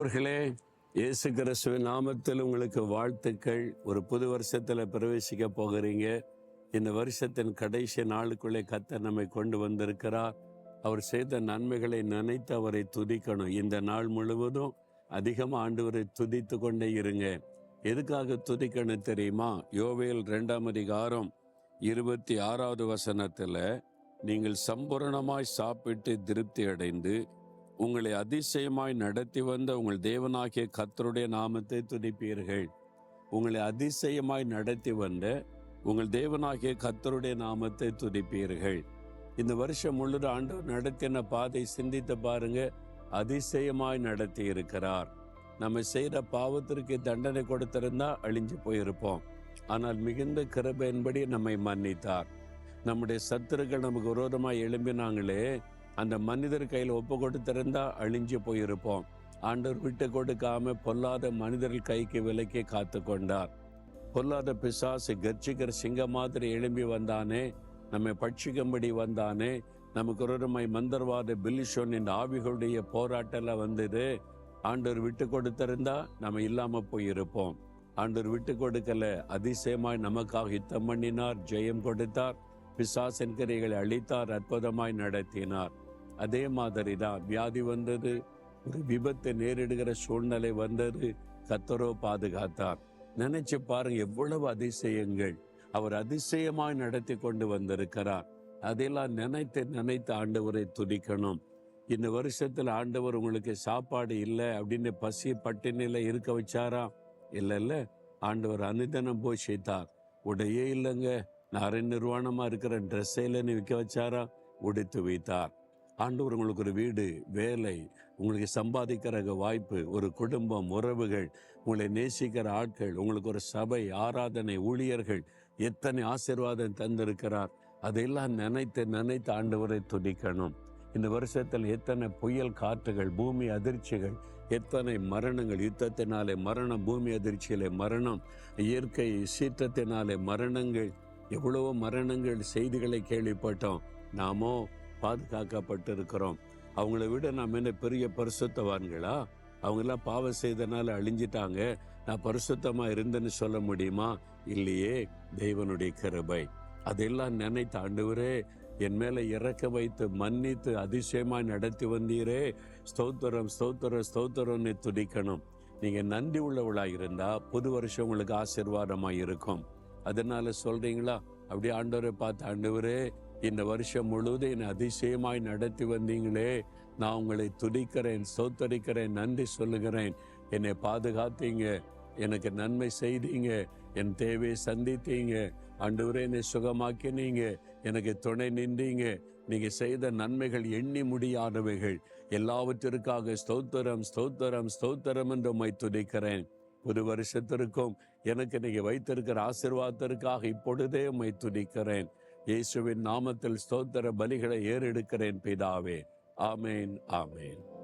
அவர்களே இயேசு கிறிஸ்துவ நாமத்தில் உங்களுக்கு வாழ்த்துக்கள். ஒரு புது வருஷத்தில் பிரவேசிக்க போகிறீங்க. இந்த வருஷத்தின் கடைசி நாளுக்குள்ளே கத்த நம்மை கொண்டு வந்திருக்கிறார். அவர் செய்த நன்மைகளை நினைத்து அவரை துதிக்கணும். இந்த நாள் முழுவதும் அதிகமாக ஆண்டவரை துதித்து கொண்டே இருங்க. எதுக்காக துதிக்கணும் தெரியுமா? யோவேல் ரெண்டாம் அதிகாரம் இருபத்தி ஆறாவது வசனத்தில் நீங்கள் சம்பூரணமாய் சாப்பிட்டு திருப்தி அடைந்து உங்களை அதிசயமாய் நடத்தி வந்த உங்கள் தேவனாகிய கத்தருடைய நாமத்தை துதிப்பீர்கள். உங்களை அதிசயமாய் நடத்தி வந்த உங்கள் தேவனாகிய கத்தருடைய நாமத்தை துதிப்பீர்கள். இந்த வருஷம் முழுது ஆண்டவர் நடத்தின பாதை சிந்தித்து பாருங்க அதிசயமாய் நடத்தி இருக்கிறார். நம்ம செய்கிற பாவத்திற்கு தண்டனை கொடுத்திருந்தா அழிஞ்சு போயிருப்போம். ஆனால் மிகுந்த கிருபையின்படி நம்மை மன்னித்தார். நம்முடைய சத்துருக்கள் நமக்கு விரோதமாக எழும்பினாங்களே அந்த மனிதர் கையில் ஒப்பு கொடுத்திருந்தா அழிஞ்சு போயிருப்போம். ஆண்டவர் விட்டு கொடுக்காம பொல்லாத மனிதர்கள் கைக்கு விலக்கி காத்து கொண்டார். பொல்லாத பிசாசு கர்ச்சிக்கிற சிங்க மாதிரி எழும்பி வந்தானே நம்மை பட்சிக்கும்படி வந்தானே நமக்கு ஒருமை மந்தர்வாத பில்லிஷோன் என்ற ஆவிகளுடைய போராட்டெல்லாம் வந்தது. ஆண்டவர் விட்டு கொடுத்திருந்தா நம்ம இல்லாம போயிருப்போம். ஆண்டவர் விட்டு கொடுக்கல அதிசயமாய் நமக்காக யுத்தம் பண்ணினார் ஜெயம் கொடுத்தார். பிசாசின் கிரைகளை அழித்தார் அற்புதமாய் நடத்தினார். அதே மாதிரி தான் வியாதி வந்தது ஒரு விபத்து நேரிடுகிற சூழ்நிலை வந்தது கத்தரோ பாதுகாத்தார். நினைச்சு பாருங்க எவ்வளவு அதிசயங்கள். அவர் அதிசயமாய் நடத்தி கொண்டு வந்திருக்கிறார். அதெல்லாம் நினைத்து நினைத்து ஆண்டவரை துதிக்கணும். இந்த வருஷத்துல ஆண்டவர் உங்களுக்கு சாப்பாடு இல்லை அப்படின்னு பசி பட்டினில இருக்க வச்சாரா? இல்ல இல்ல. ஆண்டவர் அனுதனம் போஷித்தார். உடையே இல்லைங்க. நான் நிர்வாணமா இருக்கிற ட்ரெஸ்ஸே நீ விற்க வச்சாரா? உடைத்து வைத்தார். ஆண்டவர் உங்களுக்கு ஒரு வீடு வேலை உங்களுக்கு சம்பாதிக்கிற வாய்ப்பு ஒரு குடும்பம் உறவுகள் உங்களை நேசிக்கிற ஆட்கள் உங்களுக்கு ஒரு சபை ஆராதனை ஊழியர்கள் எத்தனை ஆசீர்வாதம் தந்திருக்கிறார். அதையெல்லாம் நினைத்து நினைத்து ஆண்டவரை துடிக்கணும் இந்த வருஷத்தில் எத்தனை புயல் காற்றுகள் பூமி அதிர்ச்சிகள் எத்தனை மரணங்கள் யுத்தத்தினாலே மரணம் பூமி அதிர்ச்சியிலே மரணம் இயற்கை சீற்றத்தினாலே மரணங்கள் எவ்வளவோ மரணங்கள் செய்திகளை கேள்விப்பட்டோம். நாமோ பாதுகாக்கப்பட்டு இருக்கிறோம் அவங்கள விட நாம் என்ன பெரிய பரிசுத்தவான்களா? அவங்கெல்லாம் பாவம் செய்தனால அழிஞ்சிட்டாங்க. நான் பரிசுத்தமா இருந்தேன்னு சொல்ல முடியுமா? இல்லையே தெய்வனுடைய கிருபை. அதெல்லாம் நினைத்த ஆண்டவரே என் மேல இறக்க வைத்து மன்னித்து அதிசயமாய் நடத்தி வந்தீரே. ஸ்தோத்திரம் ஸ்தோத்திரம் ஸ்தோத்திரம்னு துடிக்கணும் நீங்க நன்றி உள்ளவளா இருந்தா புது வருஷம் உங்களுக்கு ஆசீர்வாதமாக இருக்கும் அதனால சொல்றீங்களா? அப்படியே ஆண்டவரை பார்த்து ஆண்டவரே இந்த வருஷம் முழுவதும் என்னை அதிசயமாய் நடத்தி வந்தீங்களே. நான் உங்களை துதிக்கிறேன் சோத்தரிக்கிறேன் நன்றி சொல்லுகிறேன். என்னை பாதுகாத்தீங்க. எனக்கு நன்மை செய்தீங்க. என் தேவையை சந்தித்தீங்க. ஆண்டவரே என்னை சுகமாக்கினீங்க. எனக்கு துணை நின்றீங்க. நீங்க செய்த நன்மைகள் எண்ணி முடியாதவைகள். எல்லாவற்றிற்காக ஸ்தோத்திரம் ஸ்தோத்திரம் ஸ்தோத்திரம் என்று உம்மை துதிக்கிறேன். புது வருஷத்திற்கும் எனக்கு நீங்க வைத்திருக்கிற ஆசிர்வாதத்திற்காக இப்பொழுதே உம்மை துதிக்கிறேன். இயேசுவின் நாமத்தில் ஸ்தோத்திர பலிகளை ஏறெடுக்கிறேன் பிதாவே. ஆமேன் ஆமேன்.